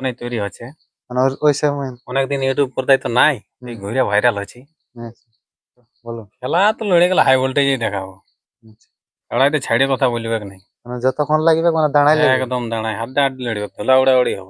অনেক তৈরি হচ্ছে মানে ওই সময় অনেকদিন ইউটিউব করতে তো নাই এই ঘুরে ভাইরাল হচ্ছে আচ্ছা, বলো। খেলা তো লড়ে গেলে হাই ভোল্টেজই দেখাবো। খেলাই খেলায় তো ছাড়ে কথা বলবে নাই? মানে যতক্ষণ লাগবে মানে দাঁড়াই একদম দাঁড়ায় হাত হাত লড়বে তোলা উড়া উড়ি হব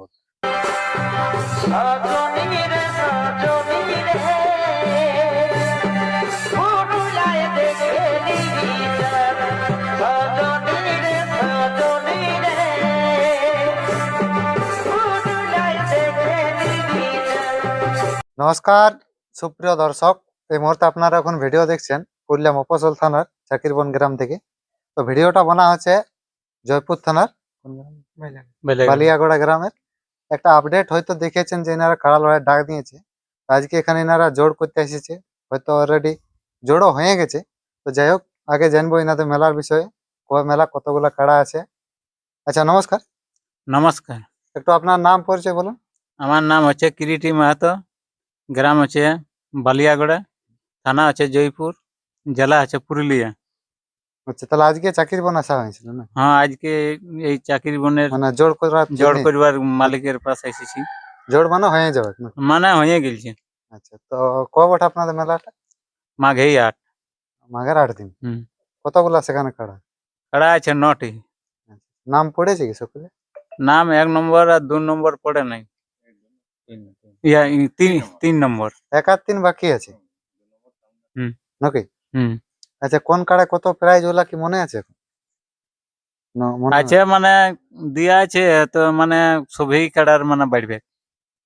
নমস্কার সুপ্রিয় দর্শক। এই মুহূর্তে আপনারা এখন ভিডিও দেখছেন পুরুলিয়া মফসল থানার চাকিরবন গ্রাম থেকে। তো ভিডিওটা বানা হচ্ছে জয়পুর থানার? বালিয়াগড়া গ্রামের। একটা আপডেট হয়তো দেখেছেন যে এনারা কাড়া লড়াই ডাক দিয়েছে। আজকে এখানে এনারা জোর করতে এসেছে। হয়তো অলরেডি জোড়ও হয়ে গেছে। তো যাই হোক আগে জানব এনাদের মেলার বিষয়ে। কবে মেলা কতগুলা কাড়া আছে। আচ্ছা নমস্কার। নমস্কার। একটু আপনার নাম পরিচয় বলুন। আমার নাম হচ্ছে কিরিটি মাহাতো। গ্রাম হচ্ছে বালিয়াগড়া থানা আছে জয়পুর জেলা আছে পুরুলিয়া আচ্ছা তাহলে আজকে চাকরির বন আসা হয়েছিল না হ্যাঁ আজকে এই চাকরি বনের মানে জোর করার জোর জন্যে? করিবার মালিকের পাশে এসেছি জোর মানে হয়ে যাবে না? মানে হয়ে গেছে আচ্ছা তো কবে আপনাদের মেলাটা মাঘেই আট মাঘের আট দিন হুম। কতগুলা সেখানে কাড়া কাড়া আছে নটি নাম পড়েছে কি সকলে নাম এক নম্বর আর দু নম্বর পড়ে নাই ইয়া তিন তিন নম্বর। এক আর তিন বাকি আছে? হুম। নাকি? হুম। আচ্ছা কোন কাড়া কত প্রাইজ ওলা কি মনে আছে এখন? আছে। মানে দিয়া আছে তো মানে সবই কাড়ার মানে বাড়বে।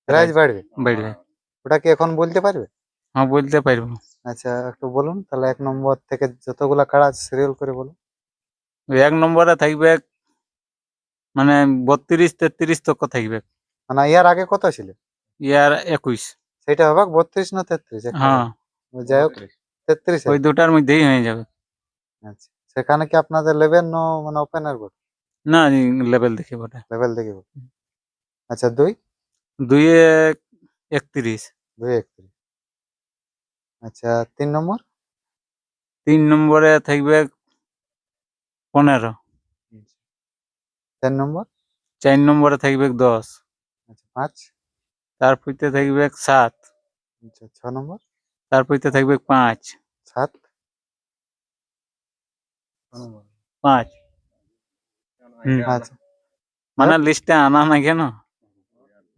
প্রাইজ বাড়বে? বাড়বে। ওটা কি এখন বলতে পারবে? হ্যাঁ বলতে পারব। আচ্ছা একটু বলুন তাহলে এক নম্বর থেকে যতগুলা কাড়া আছে সিরিয়াল করে বলুন। এক নম্বরে থাকবে মানে বত্রিশ তেত্রিশ তক থাকবে। মানে ইয়ার আগে কত ছিল? ইয়ার একুশ। সেটা হবে বত্রিশ না তেত্রিশ হ্যাঁ। যাই হোক তেত্রিশ ওই দুটার মধ্যেই হয়ে যাবে। আচ্ছা সেখানে কি আপনাদের লেভেল নো মানে ওপেনার বোর্ড না লেভেল দেখি বটে। লেভেল দেখে board? আচ্ছা দুই? দুইয়ে একত্রিশ। দুই একত্রিশ। আচ্ছা তিন নম্বর? তিন নম্বরে থাকবে পনেরো। চার নম্বর? চার নম্বরে থাকবে দশ। আচ্ছা পাঁচ? তারপরে থাকবে সাত। আচ্ছা ছ নম্বর? তারপরে থাকবে পাঁচ। সাত? পাঁচ। হুম। আচ্ছা মানে লিস্টে আনা না কেন?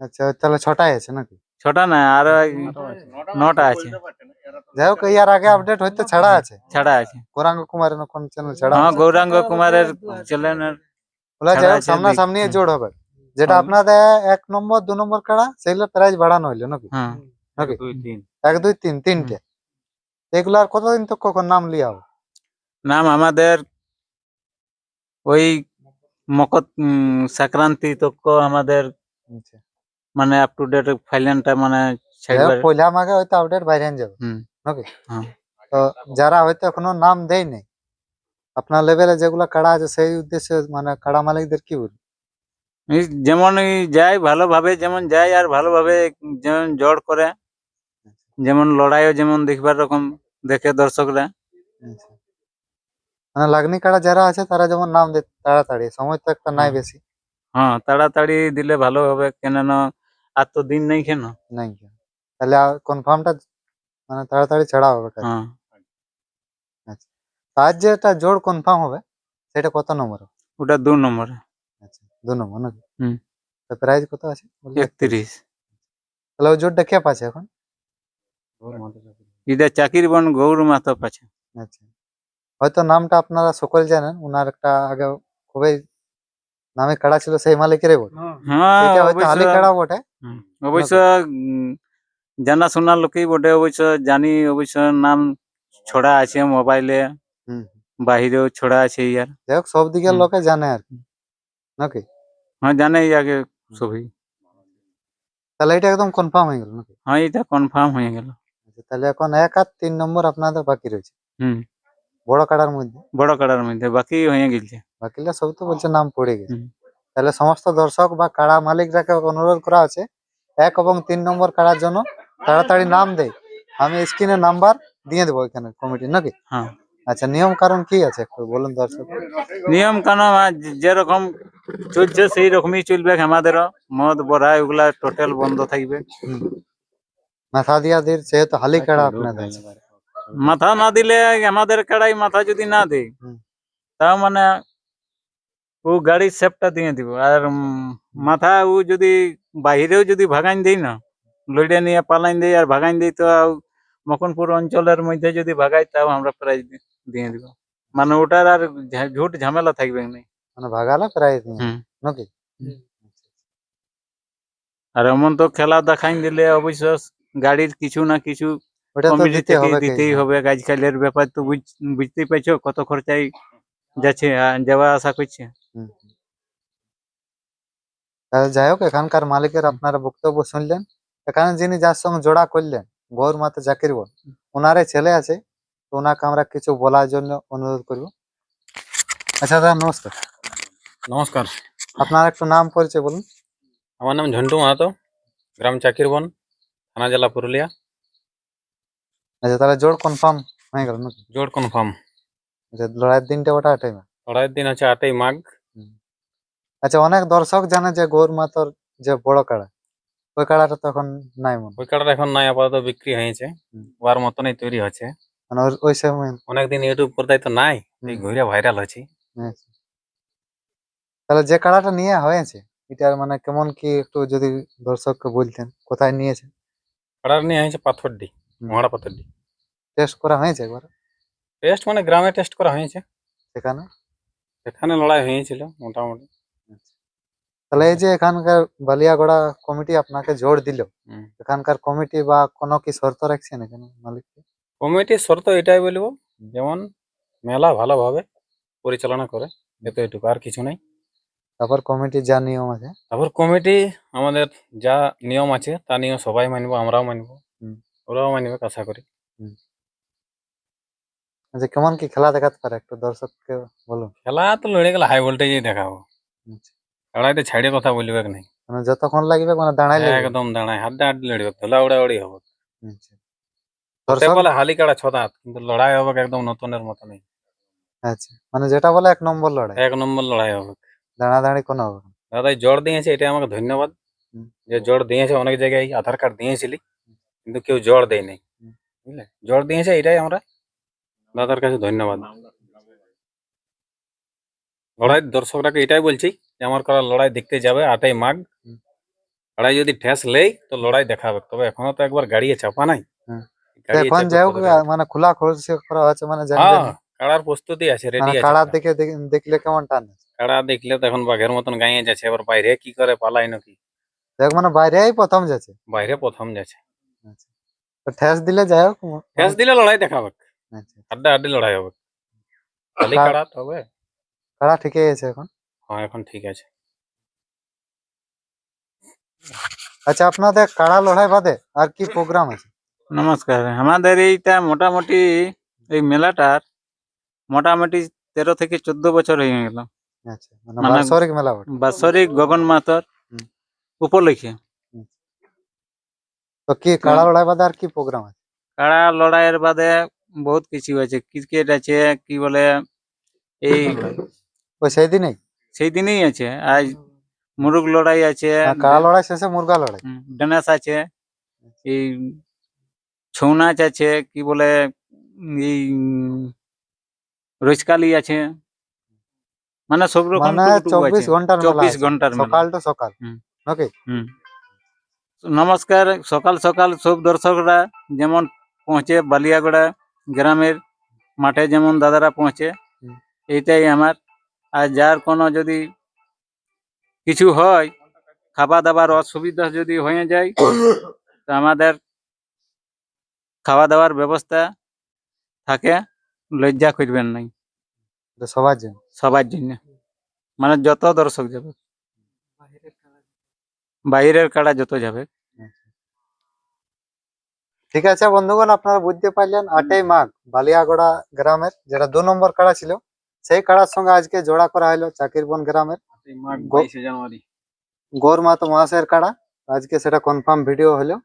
আচ্ছা তাহলে ছটাই আছে নাকি? ছটা না আরও নটা আছে। যাই হোক ইয়ার আগে আপডেট হয়তো ছাড়া আছে। ছাড়া আছে। গৌরাঙ্গ কুমার না কোন চ্যানেল ছাড়া হ্যাঁ গৌরাঙ্গ কুমারের যাই ছাড়া হোক আছে, সামনাসামনি জোড় হবে। যেটা। আপনাদের এক নম্বর দু নম্বর কাড়া সেগুলো প্রাইজ বাড়ানো হইল নাকি? হ্যাঁ। নাকি? এক দুই তিন। তিনটে। এগুলার কতদিন তো কখন নাম লিয়া হবে নাম আমাদের ওই মকর উম, সংক্রান্তি তক আমাদের আচ্ছা। মানে আপ টু ডেট ফাইলেনটা মানে পয়লা মাঘে হয়তো আপডেট বাইরে যাবে। নাকি? হ্যাঁ। তো যারা হয়তো এখনও নাম দেয় নাই আপনার লেভেলে যেগুলো কাড়া আছে সেই উদ্দেশ্যে মানে কাড়া মালিকদের কি বলব? যেমন যায় ভালোভাবে যেমন যায় আর ভালোভাবে যেমন জড় করে যেমন লড়াইও যেমন দেখবার রকম দেখে দর্শকরা। আচ্ছা। মানে লাগনি কাড়া যারা আছে তারা যেমন নাম দেয় তাড়াতাড়ি সময় তো একটা নাই বেশি। হ্যাঁ তাড়াতাড়ি দিলে ভালো হবে কেননা আর তো দিন নেই কেন? নাই কেন। তাহলে কনফার্মটা মানে তাড়াতাড়ি ছাড়া হবে। হ্যাঁ। তো আজ যেটা জোড় কনফার্ম হবে সেটা কত নম্বর ওটা দু নম্বরে। আচ্ছা দু নম্বর নাকি হুম। তো প্রাইস কত আছে? একত্রিশ তাহলে ওই জোরটা কে পাচ্ছে এখন এটা চাকির বন গৌর মাতো পাছে আচ্ছা হয়তো নামটা আপনারা সকল জানেন উনার একটা আগে খুবই নামে কাড়া ছিল সেই মালিকেরই বটে হ্যাঁ এটা হয়তো হালি কাড়া বটে অবশ্য জানা শোনা লোকই বটে অবশ্য জানি অবশ্য নাম ছড়া আছে মোবাইলে হুম বাহিরেও ছড়া আছে ইয়ার যাই হোক সব দিকের লোকে জানে আর কি নাকি হ্যাঁ জানে আগে সবই তাহলে এটা একদম কনফার্ম হয়ে গেল নাকি? হ্যাঁ এটা কনফার্ম হয়ে গেল। আচ্ছা, তাহলে এখন এক আর তিন নম্বর আপনাদের বাকি রয়েছে। হুম। বড় কাড়ার মধ্যে? বড় কাড়ার মধ্যে বাকি হয়ে গেছে। বাকিরা সব তো বলছে নাম পড়ে গেছে। তাহলে সমস্ত দর্শক বা কাড়া মালিকরাকে অনুরোধ করা আছে এক এবং তিন নম্বর কাড়ার জন্য তাড়াতাড়ি নাম দেয়। আমি স্ক্রিনে নাম্বার দিয়ে দেবো এখানে কমিটি নাকি? হ্যাঁ। আচ্ছা নিয়ম কারণ কি আছে একটু বলুন দর্শক। নিয়ম কানুন আর যেরকম চলছে সেই রকমই চলবে আমাদেরও। মদ বড়া এগুলা টোটাল বন্ধ থাকবে। মাথা দিয়া দির যেহেতু হালি কাড়া আপনাদের মাথা না দিলে আমাদের কাড়াই মাথা যদি না দেয়। তাও মানে ও গাড়ির সেপটা দিয়ে দিব। আর মাথা ও যদি বাহিরেও যদি ভাগাইন দেই না লইডে নিয়ে পালাইন দেই আর ভাগাইন দেই তো মকনপুর অঞ্চলের মধ্যে যদি ভাগাই তাও আমরা প্রাইজ দিয়ে দিব। মানে ওটার আর ঝুট ঝামেলা থাকবে না। মানে ভাগালে প্রাইজ নাকি? আর এমন তো খেলা দেখাইন দিলে অবশ্য গাড়ির কিছু না কিছু কমিটি থেকে দিতেই? হবে। আজকালের ব্যাপার তো বুঝ- বুঝতেই পারছ কত খরচাই যাচ্ছে যাওয়া আসা করছে। যাই হোক এখানকার মালিকের আপনারা বক্তব্য শুনলেন। এখানে যিনি যার সঙ্গে জোড়া করলেন গৌর মাতা জাকির বোন ওনারে ছেলে আছে। তো ওনাকে আমরা কিছু বলার জন্য অনুরোধ করব। আচ্ছা দাদা নমস্কার। নমস্কার। আপনার একটু নাম পরিচয় বলুন। আমার নাম ঝন্টু মাহাতো গ্রাম চাকিরবন থানা জেলা পুরুলিয়া। আচ্ছা তাহলে জোড় কনফার্ম হয়ে গেল নাকি? জোড় কনফার্ম আচ্ছা লড়াইয়ের দিনটা ওটা আটাই মাঘ। লড়াইয়ের দিন আছে আটই মাঘ। আচ্ছা অনেক দর্শক জানে যে গৌর মাতার যে বড় কাড়া ওই কাড়াটা তখন নাই মনে ওই কার্ডটা এখন নাই আপাতত বিক্রি হয়েছে। ওর মতনই তৈরি হচ্ছে। মানে ওই সময় অনেকদিন ইউটিউব পর্দায় তো নাই ঘুরে ভাইরাল আচ্ছা। তাহলে যে কাড়াটা নিয়ে হয়েছে এটার মানে কেমন কি একটু যদি দর্শককে বলতেন কোথায় নিয়েছে? কাড়ার নিয়ে হয়েছে পাথরডি। মহাড়া পাথরডি টেস্ট করা হয়েছে একবার? টেস্ট মানে গ্রামে টেস্ট করা হয়েছে। সেখানে? সেখানে লড়াই হয়েছিল মোটামুটি। তাহলে এই যে এখানকার বালিয়াগড়া কমিটি আপনাকে জোর দিল। এখানকার কমিটি বা কোনো কি শর্ত রাখছেন এখানে মালিককে? কমিটির শর্ত এটাই বলব যেমন মেলা ভালোভাবে পরিচালনা করে এত এটুকু আর কিছু নাই। তারপর কমিটির যা নিয়ম আছে? তারপর কমিটি আমাদের যা নিয়ম আছে তা নিয়ম সবাই মানবো আমরাও মানবো। ওরাও মানবে আশা করি। আচ্ছা কেমন কি খেলা দেখাতে পারে? একটু দর্শককে বলুন খেলা তো লড়ে গেলে হাই ভোল্টেজে দেখাবো। আচ্ছা। লড়াইতে ছাড়িয়ে কথা বলবে নাই? মানে যতক্ষণ লাগবে মানে দাঁড়াই একদম দাঁড়ায় হাড্ডা হাড্ডি লড়বে তোলা উড়া উড়ি হব। আচ্ছা। বলে ছদাত কিন্তু লড়াই হবে একদম নতুনের মতো নেই আচ্ছা মানে যেটা বলে এক নম্বর লড়াই। এক নম্বর লড়াই হবে। কোনো হবে। দাদা জোর দিয়েছে এটা আমাকে ধন্যবাদ। যে জোর দিয়েছে অনেক জায়গায় আধার কার্ড দিয়েছিলি কিন্তু কেউ জোর দেয় নাই বুঝলে? জোর দিয়েছে এটাই আমরা। দাদার কাছে ধন্যবাদ। লড়াই দর্শকরাকে এটাই বলছি যে আমার করা লড়াই দেখতে যাবে আটই মাঘ। লড়াই যদি ঠেস লেই তো লড়াই দেখাবে। তবে এখনও তো একবার গাড়িয়ে চাপা নাই। গাড়িয়ে এখন যাই হোক মানে খোলা খোলসে করা হচ্ছে মানে হ্যাঁ কাড়ার প্রস্তুতি আছে রেডি মানে আছে। কাড়া। দেখ- দেখলে কেমন টান আছে। কাড়া দেখলে তো এখন বাঘের মতন গায়ে যাচ্ছে এবার বাইরে কি করে পালাই নাকি? দেখ মানে বাইরেই প্রথম যাচ্ছে। বাইরে প্রথম যাচ্ছে। আচ্ছা। ঠেস দিলে যাই হোক ঠেস দিলে লড়াই দেখাবে আচ্ছা। হাড্ডা হাড্ডি লড়াই হবে। খালি কাড়া- কাড়া তবে কাড়া ঠিকই আছে এখন? হ্যাঁ এখন ঠিক আছে। আচ্ছা আপনাদের কাড়া লড়াই বাদে আর কি প্রোগ্রাম আছে? নমস্কার আমাদের এইটা মোটামুটি এই মেলাটার মোটামুটি তেরো থেকে চোদ্দ বছর হয়ে গেল আচ্ছা মানে মানে- বাৎসরিক মেলা বটে বাৎসরিক গগন মাতর হুম। উপলক্ষে তো কি কাড়া লড়াই বাদে আর কি প্রোগ্রাম আছে কাড়া লড়াইয়ের বাদে বহুত কিছু আছে ক্রিকেট আছে কি বলে এই ওই সেই দিনেই সেই দিনেই আছে আজ মুরুগ লড়াই আছে আর কাড়া লড়াই শেষে মুরগা লড়াই হুম, ড্যান্স আছে এই ছৌ নাচ আছে কি বলে এই রোজকালি আছে। মানে সব রকম মানে চব্বিশ ঘণ্টার চব্বিশ ঘণ্টার সকাল টু সকাল। হুম। ওকে হুম। নমস্কার সকাল সকাল সব দর্শকরা যেমন পৌঁছে বালিয়াগড়া গ্রামের মাঠে যেমন দাদারা পৌঁছে। এইটাই আমার। আর যার কোনো যদি কিছু হয় খাওয়া দাবার অসুবিধা যদি হয়ে যায় তো আমাদের খাওয়া দাওয়ার ব্যবস্থা থাকে লজ্জা করবেন নাই। সবার জন্য। সবার জন্য। মানে যত দর্শক যাবে। বাইরের কাড়া যত যাবে। ঠিক আছে বন্ধুগণ আপনারা বুঝতে পারলেন আটই মাঘ বালিয়াগড়া গ্রামের যেটা দু নম্বর কাড়া ছিল সেই কাড়ার সঙ্গে আজকে জোড়া করা হলো চাকিরবন গ্রামের গৌর মাতো মহাশয়ের কাড়া। আজকে সেটা কনফার্ম ভিডিও হলো।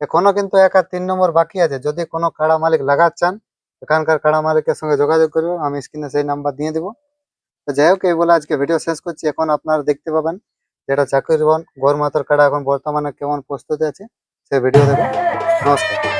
এখনও কিন্তু এক আর তিন নম্বর বাকি আছে। যদি কোনো কাড়া মালিক লাগাচ্ছেন এখানকার কাড়া মালিকের সঙ্গে যোগাযোগ করব। আমি স্ক্রিনে সেই নাম্বার দিয়ে দিব। তো যাই হোক, এই বলে আজকে ভিডিও শেষ করছি। এখন আপনারা দেখতে পাবেন যেটা চাকরি জীবন গোর মাতার কাড়া এখন বর্তমানে কেমন প্রস্তুতি আছে, সেই ভিডিও দেখুন। নমস্কার।